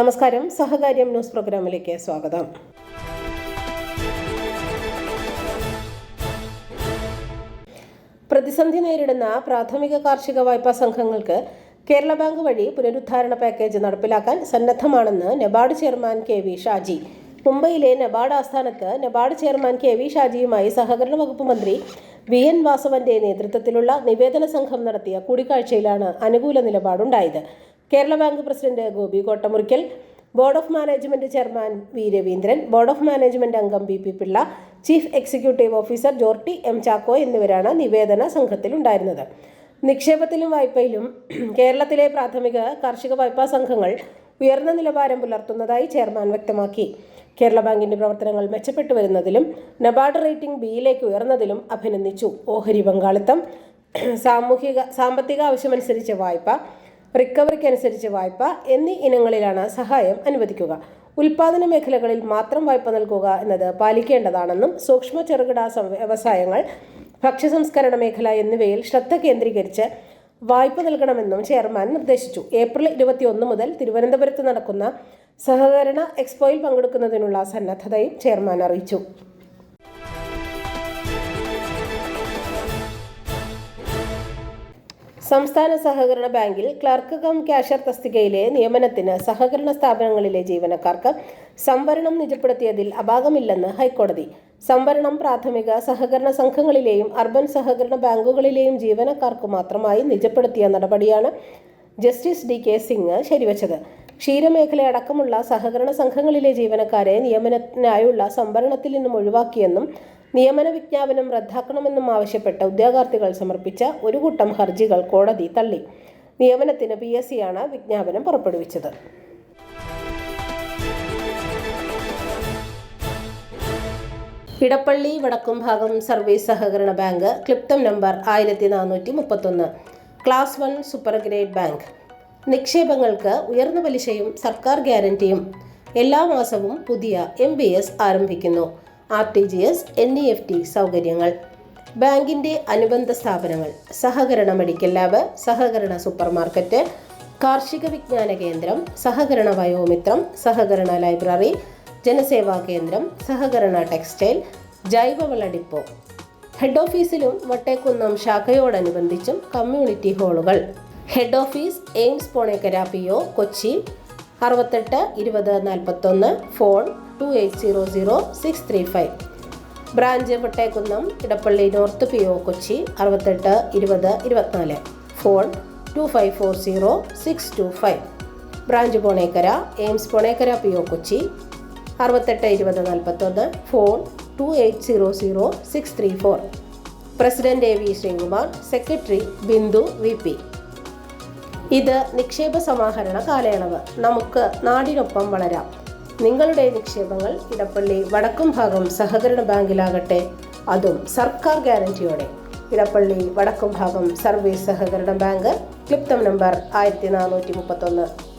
നമസ്കാരം. സഹകാര്യം ന്യൂസ് പ്രോഗ്രാമിലേക്ക് സ്വാഗതം. പ്രതിസന്ധി നേരിടുന്ന പ്രാഥമിക കാർഷിക വായ്പാ സംഘങ്ങൾക്ക് കേരള ബാങ്ക് വഴി പുനരുദ്ധാരണ പാക്കേജ് നടപ്പിലാക്കാൻ സന്നദ്ധമാണെന്ന് NABARD chairman K V Shaji. മുംബൈയിലെ നബാർഡ് ആസ്ഥാനത്ത് നബാർഡ് ചെയർമാൻ കെ വി ഷാജിയുമായി സഹകരണ വകുപ്പ് മന്ത്രി വി എൻ വാസവന്റെ നേതൃത്വത്തിലുള്ള നിവേദന സംഘം നടത്തിയ കൂടിക്കാഴ്ചയിലാണ് അനുകൂല നിലപാടുണ്ടായത്. Kerala bank president Gopi Kottamurickal board of management chairman V Raveendran board of management അംഗം B P Pillai chief executive officer Jorty M Chacko എന്നിവരാണ് നിവേദന സംഘത്തിലുണ്ടായിരുന്നത് നിക്ഷേപത്തിലും വായ്പയിലും കേരളത്തിലെ പ്രാഥമിക കാർഷിക വായ്പാ സംഘങ്ങൾ ഉയർന്ന നിലവാരം പുലർത്തുന്നതായി ചെയർമാൻ വ്യക്തമാക്കി. കേരള ബാങ്കിന്റെ പ്രവർത്തനങ്ങൾ മെച്ചപ്പെട്ടു വരുന്നതിലും നബാർഡ് റേറ്റിംഗ് ബിയിലേക്ക് ഉയർന്നതിലും അഭിനന്ദിച്ചു. ഓഹരി പങ്കാളിത്തം സാമൂഹിക സാമ്പത്തിക ആവശ്യമനുസരിച്ച് വായ്പ റിക്കവറിക്ക് അനുസരിച്ച് വായ്പ എന്നീ ഇനങ്ങളിലാണ് സഹായം അനുവദിക്കുക. ഉൽപാദന മേഖലകളിൽ മാത്രം വായ്പ നൽകുക എന്നത് പാലിക്കേണ്ടതാണെന്നും സൂക്ഷ്മ ചെറുകിട വ്യവസായങ്ങൾ ഭക്ഷ്യസംസ്കരണ മേഖല എന്നിവയിൽ ശ്രദ്ധ കേന്ദ്രീകരിച്ച് വായ്പ നൽകണമെന്നും ചെയർമാൻ നിർദ്ദേശിച്ചു. ഏപ്രിൽ ഇരുപത്തിയൊന്ന് മുതൽ തിരുവനന്തപുരത്ത് നടക്കുന്ന സഹകരണ എക്സ്പോയിൽ പങ്കെടുക്കുന്നതിനുള്ള സന്നദ്ധതയും ചെയർമാൻ അറിയിച്ചു. സംസ്ഥാന സഹകരണ ബാങ്കിൽ ക്ലർക്ക് കം ക്യാഷ്യർ തസ്തികയിലെ നിയമനത്തിന് സഹകരണ സ്ഥാപനങ്ങളിലെ ജീവനക്കാർക്ക് സംവരണം നിജപ്പെടുത്തിയതിൽ അപാകമില്ലെന്ന് ഹൈക്കോടതി. സംവരണം പ്രാഥമിക സഹകരണ സംഘങ്ങളിലെയും അർബൻ സഹകരണ ബാങ്കുകളിലെയും ജീവനക്കാർക്ക് മാത്രമായി നിജപ്പെടുത്തിയ നടപടിയാണ് ജസ്റ്റിസ് ഡി കെ സിംഗ് ശരിവച്ചത്. ക്ഷീരമേഖലയടക്കമുള്ള സഹകരണ സംഘങ്ങളിലെ ജീവനക്കാരെ നിയമനത്തിനായുള്ള സംവരണത്തിൽ നിന്നും ഒഴിവാക്കിയെന്നും നിയമന വിജ്ഞാപനം റദ്ദാക്കണമെന്നും ആവശ്യപ്പെട്ട ഉദ്യോഗാർത്ഥികൾ സമർപ്പിച്ച ഒരു കൂട്ടം ഹർജികൾ കോടതി തള്ളി. നിയമനത്തിന് പി എസ് സിയാണ് വിജ്ഞാപനം പുറപ്പെടുവിച്ചത്. ഇടപ്പള്ളി വടക്കും ഭാഗം സർവീസ് സഹകരണ ബാങ്ക് ക്ലിപ്തം നമ്പർ ആയിരത്തി നാനൂറ്റി മുപ്പത്തൊന്ന് class one super grade bank. നിക്ഷേപങ്ങൾക്ക് ഉയർന്ന പലിശയും സർക്കാർ ഗ്യാരണ്ടിയും എല്ലാ മാസവും പുതിയ എം ആരംഭിക്കുന്നു. R T G S N E F T സൗകര്യങ്ങൾ. ബാങ്കിന്റെ അനുബന്ധ സ്ഥാപനങ്ങൾ സഹകരണ മെഡിക്കൽ ലാബ് സഹകരണ സൂപ്പർമാർക്കറ്റ് കാർഷിക വിജ്ഞാന കേന്ദ്രം സഹകരണ വയോമിത്രം സഹകരണ ലൈബ്രറി ജനസേവാ കേന്ദ്രം സഹകരണ ടെക്സ്റ്റൈൽ ജൈവവള ഡിപ്പോ. ഹെഡ് ഓഫീസിലും വട്ടേക്കുന്നം ശാഖയോടനുബന്ധിച്ചും community ഹാളുകൾ. Head office AIMS Ponekkara P O Kochi. അറുപത്തെട്ട് ഇരുപത് നാൽപ്പത്തൊന്ന് phone two eight zero zero six three five. Branch Vattekkunnam Edappally north P O Kochi അറുപത്തെട്ട് ഇരുപത് ഇരുപത്തിനാല്. Phone two five four zero six two five. Branch Ponekkara AIMS Ponekkara P O Kochi അറുപത്തെട്ട് ഇരുപത് നാൽപ്പത്തൊന്ന് phone two eight zero zero six three four. President A V Sreekumar secretary Bindu V P. ഇത് നിക്ഷേപ സമാഹരണ കാലയളവ്. നമുക്ക് നാടിനൊപ്പം വളരാം. നിങ്ങളുടെ നിക്ഷേപങ്ങൾ ഇടപ്പള്ളി വടക്കും ഭാഗം സഹകരണ ബാങ്കിലാകട്ടെ. അതും സർക്കാർ ഗ്യാരണ്ടിയോടെ. ഇടപ്പള്ളി വടക്കും ഭാഗം സർവീസ് സഹകരണ ബാങ്ക് ക്ലിപ്തം നമ്പർ ആയിരത്തി നാനൂറ്റി മുപ്പത്തൊന്ന്